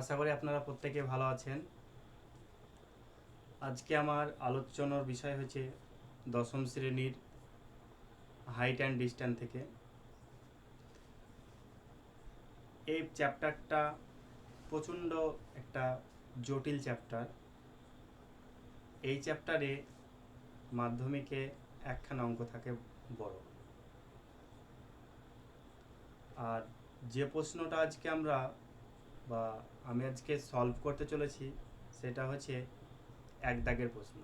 আশা করি আপনারা প্রত্যেকে ভালো আছেন। আজকে আমার আলোচনার বিষয় হচ্ছে দশম শ্রেণির হাইট অ্যান্ড ডিস্ট্যান্স থেকে। এই চ্যাপ্টারটা প্রচণ্ড একটা জটিল চ্যাপ্টার। এই চ্যাপ্টারে মাধ্যমিকে একখানা অঙ্ক থাকে বড়। আর যে প্রশ্নটা আজকে আমরা বা আমি আজকে সলভ করতে চলেছি, সেটা হচ্ছে এক দাগের প্রশ্ন।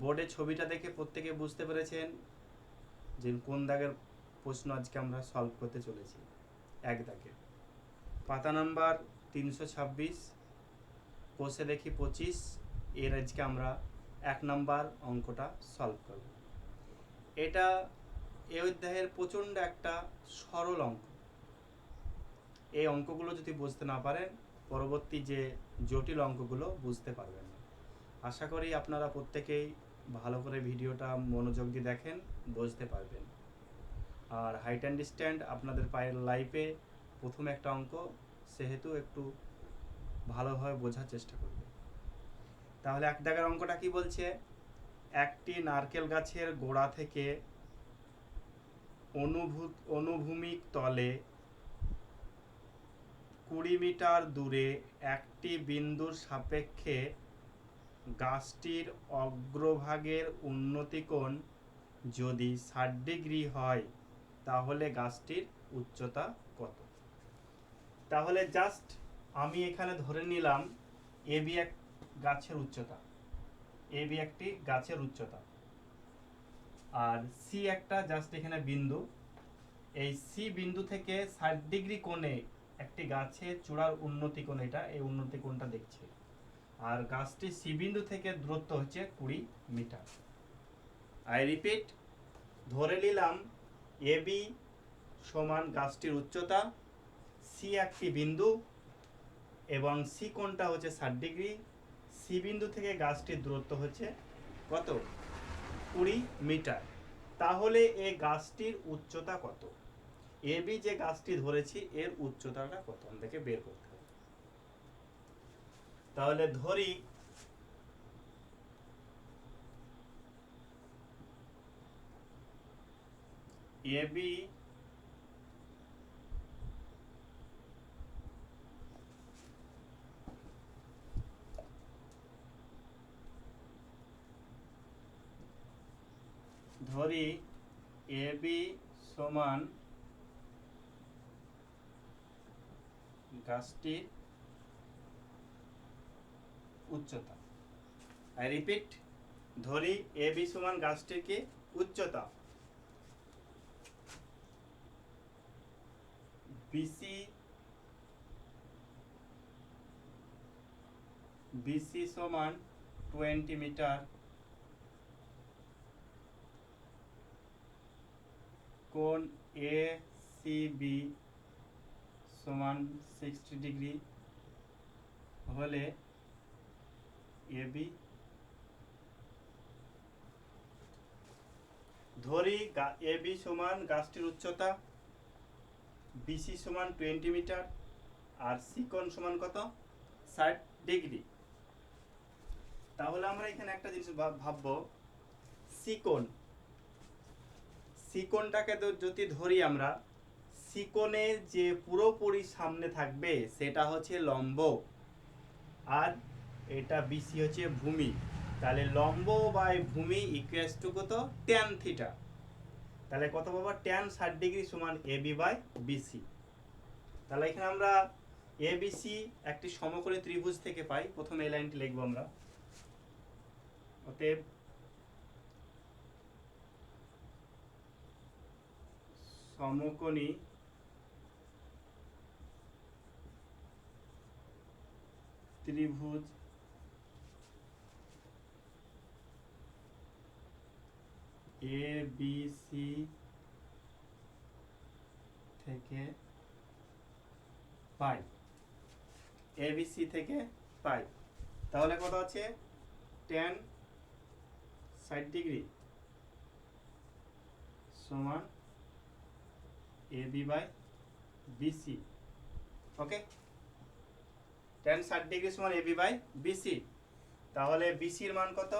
বোর্ডে ছবিটা দেখে প্রত্যেকে বুঝতে পেরেছেন যে কোন দাগের প্রশ্ন আজকে আমরা সলভ করতে চলেছি, এক দাগের। পাতা নাম্বার তিনশো ছাব্বিশ, কোষে দেখি পঁচিশ, এর আজকে আমরা এক নাম্বার অঙ্কটা সলভ করব। এটা এ অধ্যায়ের প্রচণ্ড একটা সরল অঙ্ক। এই অঙ্কগুলো যদি বুঝতে না পারেন, পরবর্তী যে জটিল অঙ্কগুলো বুঝতে পারবেন না। আশা করি আপনারা প্রত্যেকেই ভালো করে ভিডিওটা মনোযোগ দিয়ে দেখেন, বুঝতে পারবেন। আর হাইট অ্যান্ড ডিস্ট্যান্ড আপনাদের পায়ের লাইফে প্রথম একটা অঙ্ক, সেহেতু একটু ভালোভাবে বোঝার চেষ্টা করবে। তাহলে এক দাগের অঙ্কটা কি বলছে? একটি নারকেল গাছের গোড়া থেকে অনুভূত, অনুভূমিক তলে কুড়ি মিটার দূরে একটি বিন্দুর সাপেক্ষে গাছটির অগ্রভাগের উন্নতিকোণ যদি ষাট ডিগ্রি হয়, তাহলে গাছটির উচ্চতা কত? তাহলে জাস্ট আমি এখানে ধরে নিলাম এবি এক গাছের উচ্চতা। এবি একটি গাছের উচ্চতা। আর সি একটা জাস্ট এখানে বিন্দু। এই সি বিন্দু থেকে ষাট ডিগ্রি কোণে একটি গাছের চূড়ার উন্নতি কোণ এটা, এই উন্নতি কোণটা দেখছে। আর গাছটি সি বিন্দু থেকে দূরত্ব হচ্ছে কুড়ি মিটার। আই রিপিট ধরে নিলাম এ বি সমান গাছটির উচ্চতা সি একটি বিন্দু এবং সি কোণটা হচ্ছে ষাট ডিগ্রি। সি বিন্দু থেকে গাছটির দূরত্ব হচ্ছে কত? কুড়ি মিটার। তাহলে এ গাছটির উচ্চতা কত? এবি যে গাছটি ধরেছি, এর উচ্চতাটা কত? আমাদেরকে বের করতে হবে। তাহলে ধরি এবি ধরি এবি সমান গাছটির উচ্চতা। আই রিপিট ধরি এ বি সমান গাছটির কি উচ্চতা? বিসি বিসি সমান টোয়েন্টি মিটার কোণ এ সি বি সমান সিক্সটি ডিগ্রি হলে এবি ধরি এবি সমান গাছটির উচ্চতা বিসি সমান টোয়েন্টি মিটার আর সি কোণ সমান কত? ষাট ডিগ্রি তাহলে আমরা এখানে একটা জিনিস ভাববো সি কোণ। সিকোনটাকে যদি ধরি আমরা সিকোনের যে পুরোপুরি সামনে থাকবে, সেটা হচ্ছে লম্ব। আর এটা বিসি হচ্ছে ভূমি। তাহলে লম্ব বাই ভূমি ইকুয়াস টু কত? ট্যান থিটা তাহলে কত পাবো? ট্যান ষাট ডিগ্রি সমান এ বি বাই বিসি তাহলে এখানে আমরা এ বিসি একটি সমকোণী ত্রিভুজ থেকে পাই। প্রথমে এই লাইনটি লিখব আমরা। অতএব সমকোণী ত্রিভুজ। এ বি সি থেকে পাই। এ বি সি থেকে পাই। তাহলে কত আছে? টেন ষাট ডিগ্রি সমান A B by BC okay tan ষাট ডিগ্রি সমান এবি বাই বিসি তাহলে বিসির মান কত?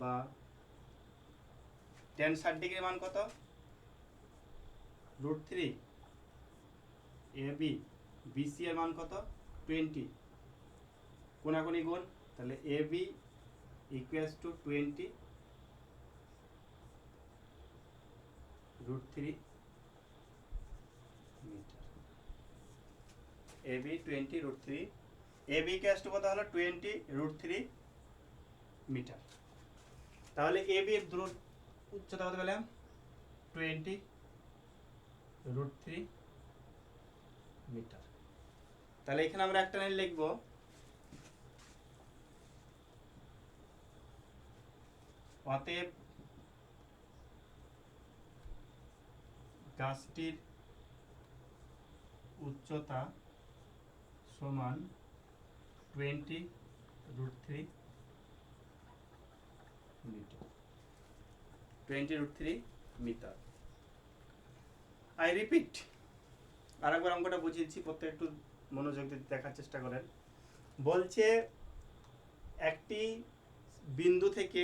বা টেন ষাট ডিগ্রি মান কত? Root three A B BC এর মান কত? টোয়েন্টি কোনাকুনি গুণ, তাহলে A B equals to twenty root three metre A B twenty root three A B equals to কত হলো টোয়েন্টি রুট থ্রি মিটার তাহলে এ বি দূর উচ্চতা কত পেলাম? টোয়েন্টি রুট থ্রি মিটার তাহলে এখানে আমরা একটা লাইন লিখব। অতএব গাছটির উচ্চতা সমান twenty root three metre twenty root three metre I repeat আরেকবার অঙ্কটা বুঝিয়ে দিচ্ছি, প্রত্যেক একটু মনোযোগ দিয়ে দেখার চেষ্টা করেন। বলছে একটি বিন্দু থেকে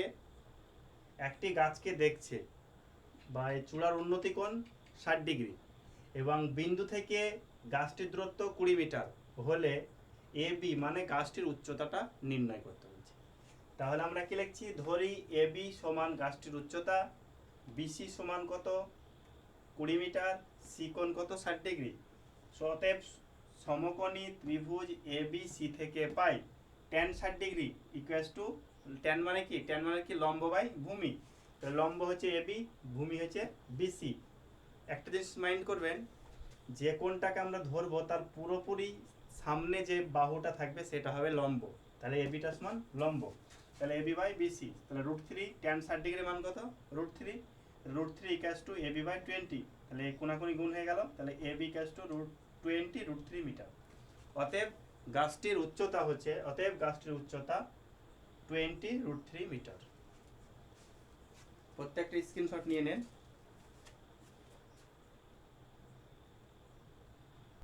একটি গাছকে দেখছে বা এই চূড়ার উন্নতি কোণ ষাট ডিগ্রি এবং বিন্দু থেকে গাছটির দূরত্ব কুড়ি মিটার। হলে এ বি মানে গাছটির উচ্চতাটা নির্ণয় করতে বলছে তাহলে আমরা কি লিখছি? ধরি এ বি সমান গাছটির উচ্চতা বিসি সমান কত? কুড়ি মিটার, সি কোণ কত? ষাট ডিগ্রি। সো অতএব সমকোণী ত্রিভুজ এ বি সি থেকে পাই টেন ষাট ডিগ্রি ইকুয়ালস টু টেন মানে কি? টেন মানে কি? লম্ব বাই ভূমি। লম্ব হচ্ছে এ বি, ভূমি হচ্ছে বিসি একটা জিনিস মাইন্ড করবেন, যে কোনটাকে আমরা ধরবো তার পুরোপুরি সামনে যে বাহুটা থাকবে সেটা হবে লম্ব। তাহলে এ বিটা সমান লম্ব। তাহলে এবি বাই বিসি তাহলে রুট থ্রি টেন ষাট ডিগ্রি মান কত? Root three root three equals to AB by twenty তাহলে কোনাকুনি গুণ হয়ে গেল। তাহলে AB equals to root twenty root three metre অতএব গাছটির উচ্চতা হচ্ছে, অতএব গাছটির উচ্চতা টোয়েন্টি রুট থ্রি মিটার প্রত্যেকটা স্ক্রিনশট নিয়ে নেন।